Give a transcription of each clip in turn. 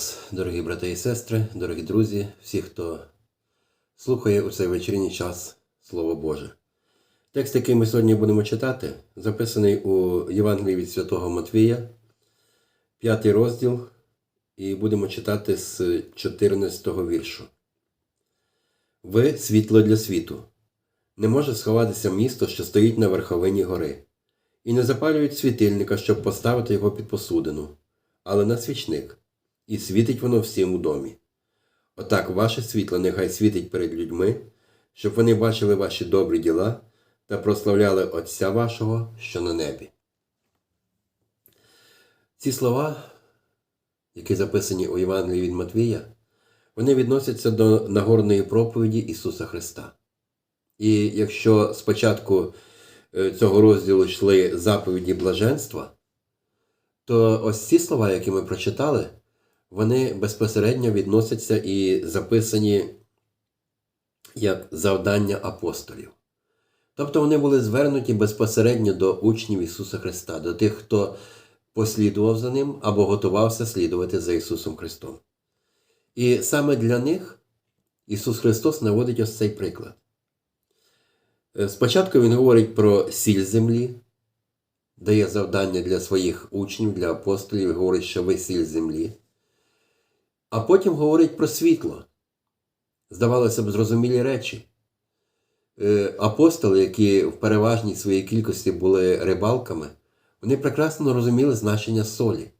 вас, дорогі брати і сестри, дорогі друзі, всі, хто слухає у цей вечірній час Слово Боже. Текст, який ми сьогодні будемо читати, записаний у Євангелії від Святого Матвія, п'ятий розділ, і будемо читати з 14 віршу. Ви світло для світу. Не може сховатися місто, що стоїть на верховині гори, і не запалюють світильника, щоб поставити його під посудину, але на свічник, і світить воно всім у домі. Отак ваше світло нехай світить перед людьми, щоб вони бачили ваші добрі діла та прославляли Отця вашого, що на небі. Ці слова, які записані у Євангелії від Матвія, вони відносяться до нагорної проповіді Ісуса Христа. І якщо спочатку е, цього розділу йшли заповіді блаженства, то ось ці слова, які ми прочитали, вони безпосередньо відносяться і записані як завдання апостолів. Тобто вони були звернуті безпосередньо до учнів Ісуса Христа, до тих, хто послідував за Ним або готувався слідувати за Ісусом Христом. І саме для них Ісус Христос наводить ось цей приклад. Е, Спочатку Він говорить про сіль землі, дає завдання для своїх учнів, для апостолів, говорить, що ви сіль землі. А потім говорить про світло. Здавалося б, зрозумілі речі. Е, Апостоли, які в переважній своїй кількості були рибалками, вони прекрасно розуміли значення солі.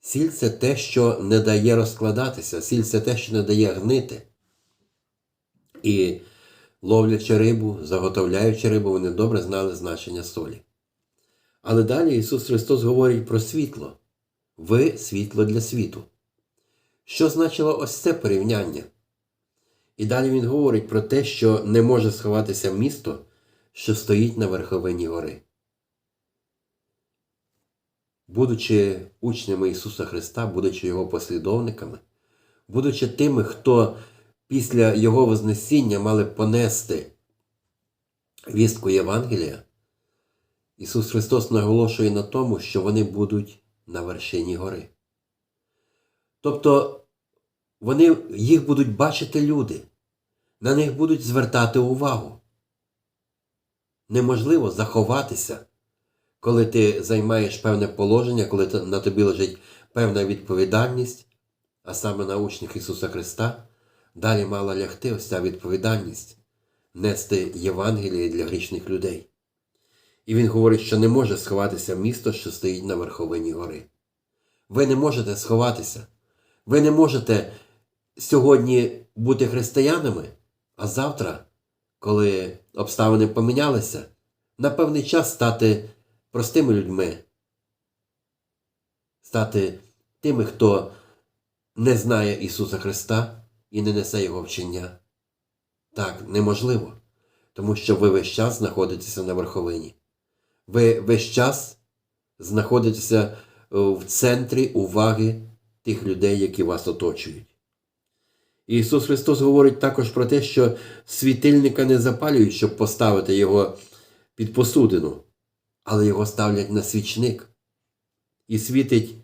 Сіль це те, що не дає розкладатися, сіль це те, що не дає гнити. І ловлячи рибу, заготовляючи рибу, вони добре знали значення солі. Але далі Ісус Христос говорить про світло. Ви світло для світу. Що значило ось це порівняння? І далі він говорить про те, що не може сховатися місто, що стоїть на верховині гори. Будучи учнями Ісуса Христа, будучи Його послідовниками, будучи тими, хто після Його Вознесіння мали понести вістку Євангелія, Ісус Христос наголошує на тому, що вони будуть на вершині гори. Тобто вони, їх будуть бачити люди, на них будуть звертати увагу. Неможливо заховатися, коли ти займаєш певне положення, коли на тобі лежить певна відповідальність, а саме на учнях Ісуса Христа, далі мала лягти ось ця відповідальність нести Євангеліє для грішних людей. І він говорить, що не може сховатися місто, що стоїть на верховині гори. Ви не можете сховатися. Ви не можете сьогодні бути християнами, а завтра, коли обставини помінялися, на певний час стати простими людьми, стати тими, хто не знає Ісуса Христа і не несе Його вчення. Так, неможливо, тому що ви весь час знаходитеся на верховині. Ви весь час знаходитеся е, в центрі уваги тих людей, які вас оточують. Ісус Христос говорить також про те, що світильника не запалюють, щоб поставити його під посудину, але його ставлять на свічник. І світить,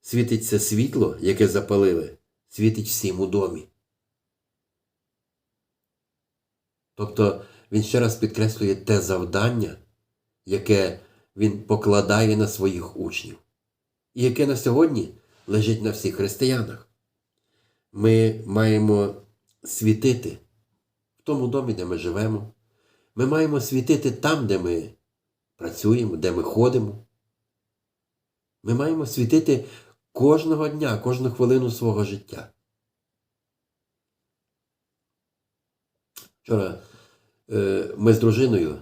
світить це світло, яке запалили, світить всім у домі. Тобто він ще раз підкреслює те завдання, яке він покладає на своїх учнів, і яке на сьогодні лежить на всіх християнах. Ми маємо світити в тому домі, де ми живемо. Ми маємо світити там, де ми працюємо, де ми ходимо. Ми маємо світити кожного дня, кожну хвилину свого життя. Вчора е, ми з дружиною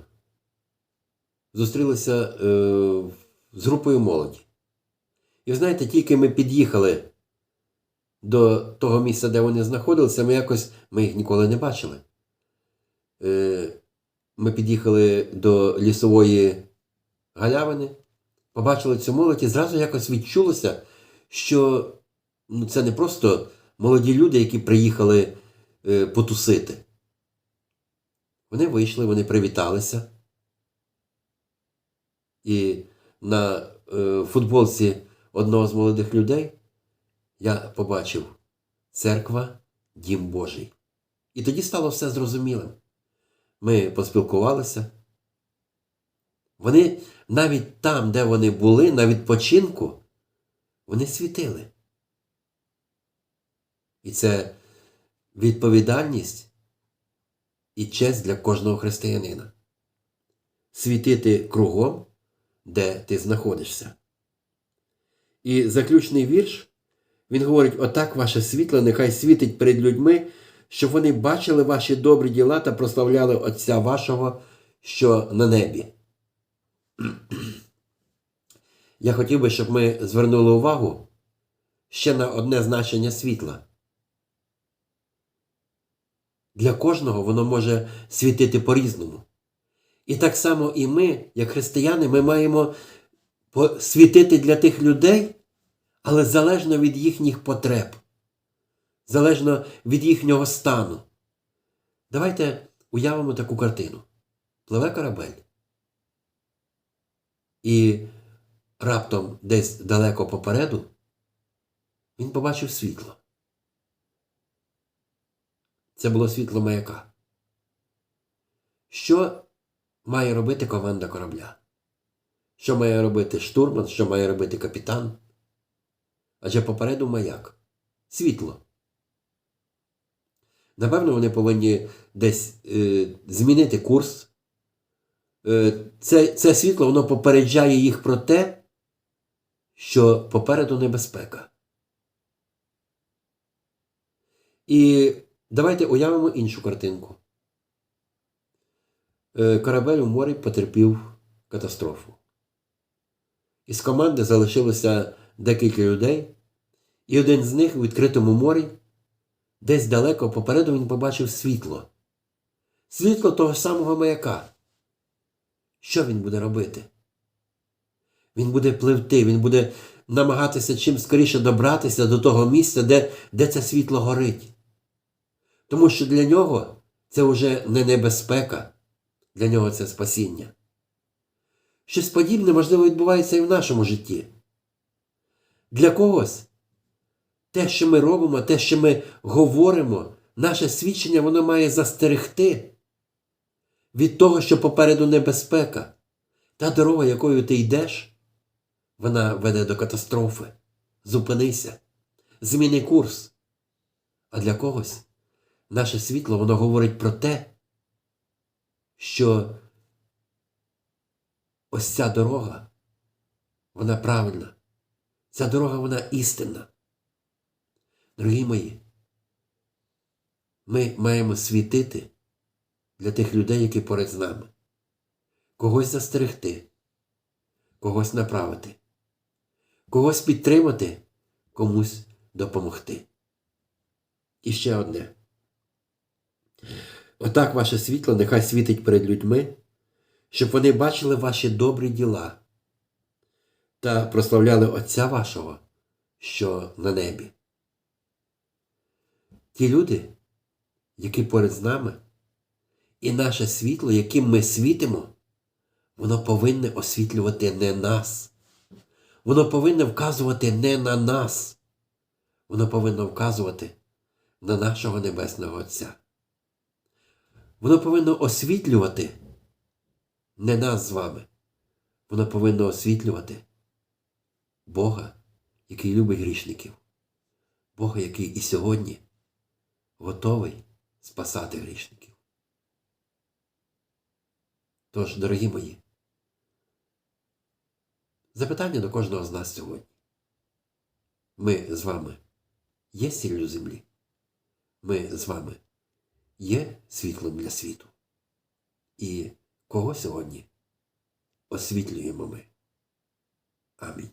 зустрілися е, з групою молоді. І знаєте, тільки ми під'їхали до того місця, де вони знаходилися, ми якось ми їх ніколи не бачили. Е, Ми під'їхали до лісової галявини, побачили цю молодь і зразу якось відчулося, що ну, це не просто молоді люди, які приїхали е, потусити. Вони вийшли, вони привіталися. І на е, футболці одного з молодих людей я побачив церква, дім Божий. І тоді стало все зрозумілим. Ми поспілкувалися. Вони навіть там, де вони були, на відпочинку, вони світили. І це відповідальність і честь для кожного християнина. Світити кругом, де ти знаходишся. І заключний вірш, він говорить: отак ваше світло нехай світить перед людьми, щоб вони бачили ваші добрі діла та прославляли Отця вашого, що на небі. Я хотів би, щоб ми звернули увагу ще на одне значення світла. Для кожного воно може світити по-різному. І так само і ми, як християни, ми маємо світити для тих людей, але залежно від їхніх потреб, залежно від їхнього стану. Давайте уявимо таку картину. Пливе корабель. І раптом десь далеко попереду він побачив світло. Це було світло маяка. Що має робити команда корабля? Що має робити штурман, що має робити капітан? Адже попереду маяк. Світло. Напевно, вони повинні десь е, змінити курс. Е, це, це світло воно попереджає їх про те, що попереду небезпека. І давайте уявимо іншу картинку. Е, Корабель у морі потерпів катастрофу. Із команди залишилося декілька людей, і один з них у відкритому морі, десь далеко попереду він побачив світло. Світло того самого маяка. Що він буде робити? Він буде пливти, він буде намагатися чим скоріше добратися до того місця, де, де це світло горить. Тому що для нього це вже не небезпека, для нього це спасіння. Щось подібне, можливо, відбувається і в нашому житті. Для когось те, що ми робимо, те, що ми говоримо, наше свідчення, воно має застерегти від того, що попереду небезпека. Та дорога, якою ти йдеш, вона веде до катастрофи. Зупинися, зміни курс. А для когось наше світло воно говорить про те, що ось ця дорога, вона правильна. Ця дорога вона істинна. Дорогі мої, ми маємо світити для тих людей, які поряд з нами. Когось застерегти, когось направити, когось підтримати, комусь допомогти. І ще одне. Отак ваше світло нехай світить перед людьми, щоб вони бачили ваші добрі діла та прославляли Отця вашого, що на небі. Ті люди, які поряд з нами, і наше світло, яким ми світимо, воно повинне освітлювати не нас. Воно повинно вказувати не на нас. Воно повинно вказувати на нашого Небесного Отця. Воно повинно освітлювати не нас з вами. Воно повинно освітлювати Бога, який любить грішників, Бога, який і сьогодні готовий спасати грішників. Тож, дорогі мої, запитання до кожного з нас сьогодні. Ми з вами є сіллю землі? Ми з вами є світлом для світу. І кого сьогодні освітлюємо ми? Амінь.